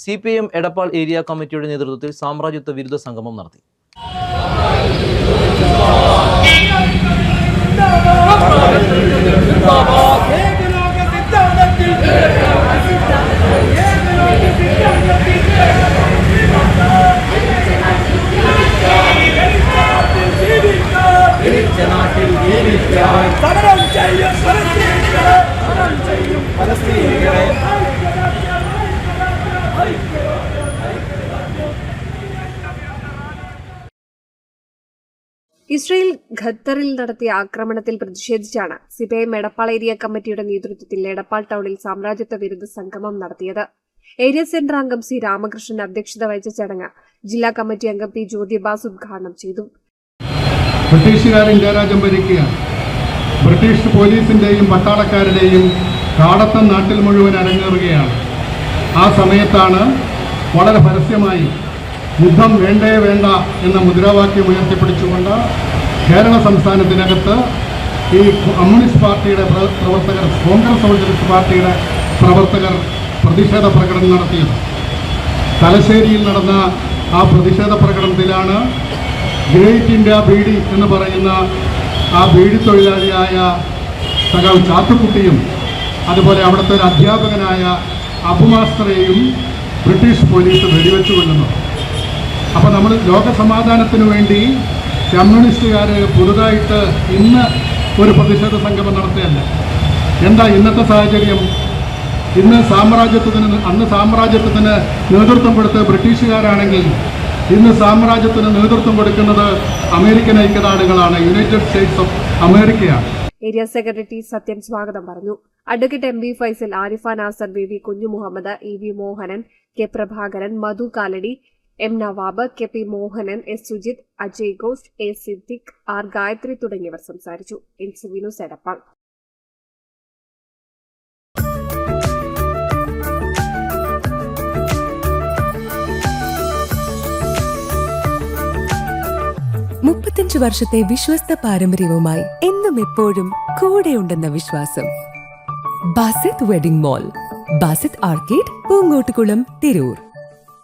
C P M Edappal area കമ്മിറ്റിയുടെ നേതൃത്വത്തിൽ സാമ്രാജ്യത്വ വിരുദ്ധ സംഗമം നടത്തി. ചെയ്യും ഇസ്രയേൽ ഖത്തറിൽ നടത്തിയ ആക്രമണത്തിൽ പ്രതിഷേധിച്ചാണ് സിപിഐഎം എടപ്പാൾ ഏരിയ കമ്മിറ്റിയുടെ നേതൃത്വത്തിൽ എടപ്പാൾ ടൗണിൽ സാമ്രാജ്യത്വ വിരുദ്ധ സംഗമം നടത്തിയത്. ഏരിയ സെന്റർ അംഗം സി രാമകൃഷ്ണൻ അധ്യക്ഷത വഹിച്ച ചടങ്ങ് ജില്ലാ കമ്മിറ്റി അംഗം പി ജ്യോതിബാസ് ഉദ്ഘാടനം ചെയ്തു. ബ്രിട്ടീഷുകാർ ഇന്ത്യ രാജ്യം ഭരിക്കുകയാണ്. ബ്രിട്ടീഷ് പോലീസിന്റെയും പട്ടാളക്കാരുടെയും കാടത്തം നാട്ടിൽ മുഴുവൻ അരങ്ങേറുകയാണ്. ആ സമയത്താണ് വളരെ പരസ്യമായി യുദ്ധം വേണ്ടേ വേണ്ട എന്ന മുദ്രാവാക്യം ഉയർത്തിപ്പിടിച്ചുകൊണ്ട് കേരള സംസ്ഥാനത്തിനകത്ത് ഈ കമ്മ്യൂണിസ്റ്റ് പാർട്ടിയുടെ പ്ര- പ്രവർത്തകർ കോൺഗ്രസ് സോഷ്യലിസ്റ്റ് പാർട്ടിയുടെ പ്രവർത്തകർ പ്രതിഷേധ പ്രകടനം നടത്തിയത്. തലശ്ശേരിയിൽ നടന്ന ആ പ്രതിഷേധ പ്രകടനത്തിലാണ് ഗ്രേറ്റ് ഇന്ത്യ ബീഡി എന്ന് പറയുന്ന ആ ബീഡി തൊഴിലാളിയായ സഖാവ് ചാത്തുക്കുട്ടിയും അതുപോലെ അവിടുത്തെ ഒരു അധ്യാപകനായ അബുമാസ്റ്ററെയും ബ്രിട്ടീഷ് പോലീസ് വെടിവെച്ചു കൊല്ലുന്നു അപ്പോൾ നമ്മൾ ലോക സമാധാനത്തിനു വേണ്ടി കമ്മ്യൂണിസ്റ്റുകാർ പുതുതായിട്ട് ഇന്ന് ഒരു പ്രതിഷേധ സംഗമം നടത്തുകയല്ല. എന്താ ഇന്നത്തെ സാഹചര്യം? ഇന്ന് സാമ്രാജ്യത്വത്തിന് അന്ന് സാമ്രാജ്യത്വത്തിന് നേതൃത്വം കൊടുത്ത ബ്രിട്ടീഷുകാരാണെങ്കിൽ ഇന്ന് സാമ്രാജ്യത്തിന് നേതൃത്വം കൊടുക്കുന്നത് അമേരിക്കൻ ഐക്യനാടുകളാണ് യുണൈറ്റഡ് സ്റ്റേറ്റ്സ് ഓഫ് അമേരിക്കയാണ്. ഏരിയ സെക്രട്ടറി സത്യൻ സ്വാഗതം പറഞ്ഞു. Advocate M B Faisal Arifa Nasar B V Kunhu Muhammad E V Mohanan K Prabhakaran Madhu Kaladi M Nawab K P Mohanan S Sujith Ajay Ghosh A Siddique R Gayathri തുടങ്ങിയവർ സംസാരിച്ചു. ഇൻസുവിനു എടപ്പാൾ. മുപ്പത്തഞ്ച് വർഷത്തെ വിശ്വസ്ത പാരമ്പര്യവുമായി എന്നും എപ്പോഴും കൂടെയുണ്ടെന്ന വിശ്വാസം. Basith wedding mall Basith arcade Poongottukulam Tirur.